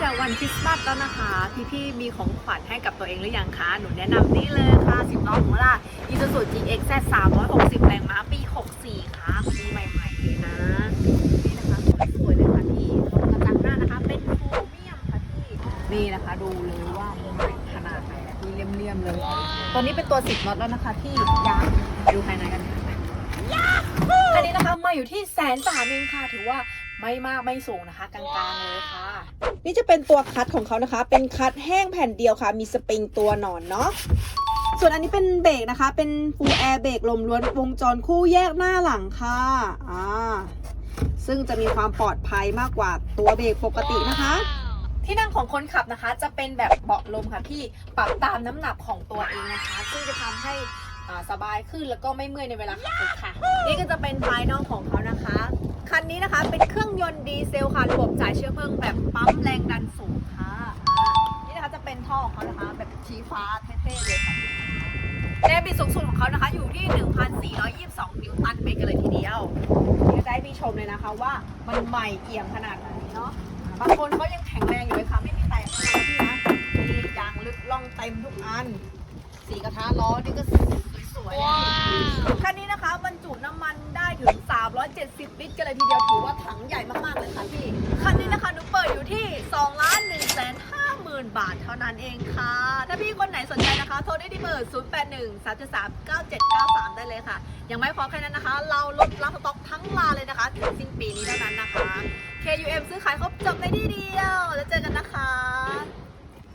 จะวันคริสต์มาสแล้วนะคะ พี่ๆมีของขวัญให้กับตัวเองหรือยังคะ หนูแนะนำนี่เลยค่ะสิบล้อของเรา Isuzu GX Z 360 แรงม้าปี 64 ค่ะปีใหม่ๆเลยนะ นี่นะคะสวยเลยค่ะพี่ลงกระจังหน้านะคะ เป็นโครเมียมค่ะพี่ นี่นะคะดูเลยว่าใหม่ขนาดไหนมีเลี่ยมๆเลยตัวนี้เป็นตัว 10น็อตแล้วนะคะที่ยางดูภายในกันค่ะ มาอยู่ที่แสนสามเองค่ะ ถือว่าไม่มากไม่สูงนะคะ กลางๆเลยค่ะ นี่จะเป็นตัวคัดของเขานะคะ เป็นคัดแห้งแผ่นเดียวค่ะ มีสปริงตัวหนอนเนาะส่วนอันนี้เป็นเบรกนะคะ เป็น full air เบรกลมล้วนวงจรคู่แยกหน้าหลังค่ะอ่าซึ่งจะมีความปลอดภัยมากกว่าตัวเบรกปกตินะคะ ที่นั่งของคนขับนะคะ จะเป็นแบบเบาะลมค่ะที่ปรับตามน้ำหนักของตัวเองนะคะ ซึ่งจะทำให้อ่า สบายขึ้นแล้วก็ไม่เมื่อยในเวลาขับรถค่ะ นี่ก็จะเป็นภายนอกของเขานะคะ คันนี้นะคะเป็นเครื่องยนต์ดีเซลค่ะระบบจ่ายเชื้อเพลิงแบบปั๊มแรงดันสูงค่ะนี่นะคะจะเป็นท่อของเขานะคะ แบบชี้ฟ้าเท่ๆเลยค่ะแรงบิดสูงสุดของเขานะคะ อยู่ที่ 1,422 นิวตันเมตรกันเลยทีเดียวนี่ก็จะให้พี่ชมเลยนะคะว่ามันใหม่เอี่ยมขนาดไหนเนาะบางคนเขายังแข็งแรงอยู่เลยค่ะไม่มีแตกเลยนะพี่นะนี่ยางลึกล่องเต็มทุกอัน สีกระทะล้อนี่ก็ส วยๆคันนี้นะคะบรรจุน้ำมันได้ถึง 370 ลิตรกันเลยทีเดียวถือว่าถังใหญ่มากๆเลยค่ะพี่ คันนี้นะคะหนูเปิดอยู่ที่2ล้าน1แสน50,000 บาทเท่านั้นเองค่ะ ถ้าพี่คนไหนสนใจนะคะ โทรได้ที่เบอร์ 081 3 3 9 7 9 3 ได้เลยค่ะ ยังไม่พอแค่นั้นนะคะ เราลดรับสต็อกทั้งลาน